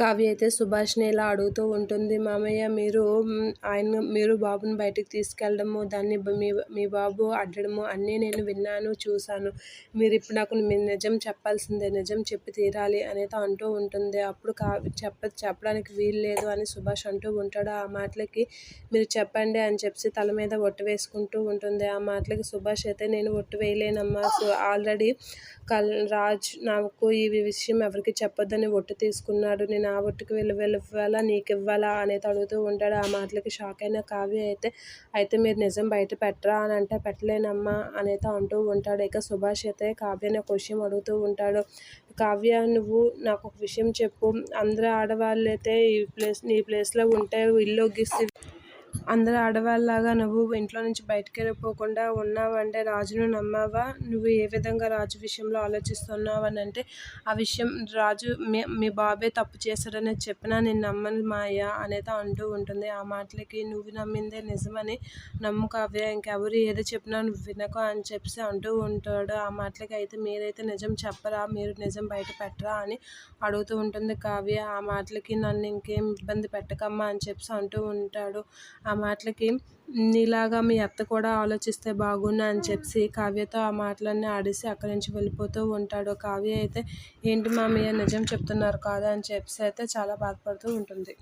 కావ్య అయితే సుభాష్ని ఇలా అడుగుతూ ఉంటుంది మామయ్య మీరు ఆయన మీరు బాబుని బయటికి తీసుకెళ్ళడము దాన్ని మీ మీ బాబు అడ్డడము అన్నీ నేను విన్నాను చూశాను. మీరు ఇప్పుడు నాకు మీ నిజం చెప్పాల్సిందే నిజం చెప్పి తీరాలి అనేది అంటూ ఉంటుంది. అప్పుడు కావ్య చెప్ప చెప్పడానికి వీలు లేదు అని సుభాష్ అంటూ ఉంటాడు. ఆ మాటలకి మీరు చెప్పండి అని చెప్పి తల మీద ఒట్టు వేసుకుంటూ ఉంటుంది. ఆ మాటలకి సుభాష్ అయితే నేను ఒట్టు వేయలేనమ్మా సో ఆల్రెడీ కల్ రాజ్ నాకు ఈ విషయం ఎవరికి చెప్పొద్దని ఒట్టు తీసుకున్నాడు. నేను నా ఒట్టుకు వెళ్ళి వెళ్ళివ్వాలా నీకు ఇవ్వాలా? అనేది అడుగుతూ ఉంటాడు. ఆ మాటలకి షాక్ అయిన కావ్య అయితే అయితే మీరు నిజం బయట పెట్టరా? అని అంటే పెట్టలేనమ్మా అనేది అంటూ ఉంటాడు. ఇక సుభాష్ అయితే కావ్యని ఒక విషయం అడుగుతూ ఉంటాడు. కావ్య నువ్వు నాకు ఒక విషయం చెప్పు. అందరూ ఆడవాళ్ళు అయితే ఈ ప్లేస్ నీ ప్లేస్లో ఉంటే ఇల్లు ఒగ్గిస్తే అందరు ఆడవాళ్ళలాగా నువ్వు ఇంట్లో నుంచి బయటకు వెళ్ళిపోకుండా ఉన్నావంటే రాజును నమ్మావా? నువ్వు ఏ విధంగా రాజు విషయంలో ఆలోచిస్తున్నావు అని అంటే ఆ విషయం రాజు మీ మీ బాబే తప్పు చేశాడని చెప్పినా నేను నమ్మను మాయ అనేది అంటూ ఉంటుంది. ఆ మాటలకి నువ్వు నమ్మిందే నిజమని నమ్ము కావ్య. ఇంకెవరు ఏదో చెప్పినా నువ్వు వినకో అని చెప్పి అంటూ ఉంటాడు. ఆ మాటలకి అయితే మీరైతే నిజం చెప్పరా? మీరు నిజం బయట పెట్టరా అని అడుగుతూ ఉంటుంది కావ్య. ఆ మాటలకి నన్ను ఇంకేం ఇబ్బంది పెట్టకమ్మా అని చెప్పి అంటూ ఉంటాడు. ఆ మాటలకి నీలాగా మీ అత్త కూడా ఆలోచిస్తే బాగుండు అని చెప్పి కావ్యతో ఆ మాటలన్నీ ఆడేసి అక్కడి నుంచి వెళ్ళిపోతూ ఉంటాడు. కావ్య అయితే ఏంటి మామయ్య నిజం చెప్తున్నారు కాదా? అని చెప్పి అయితే చాలా బాధపడుతూ ఉంటుంది.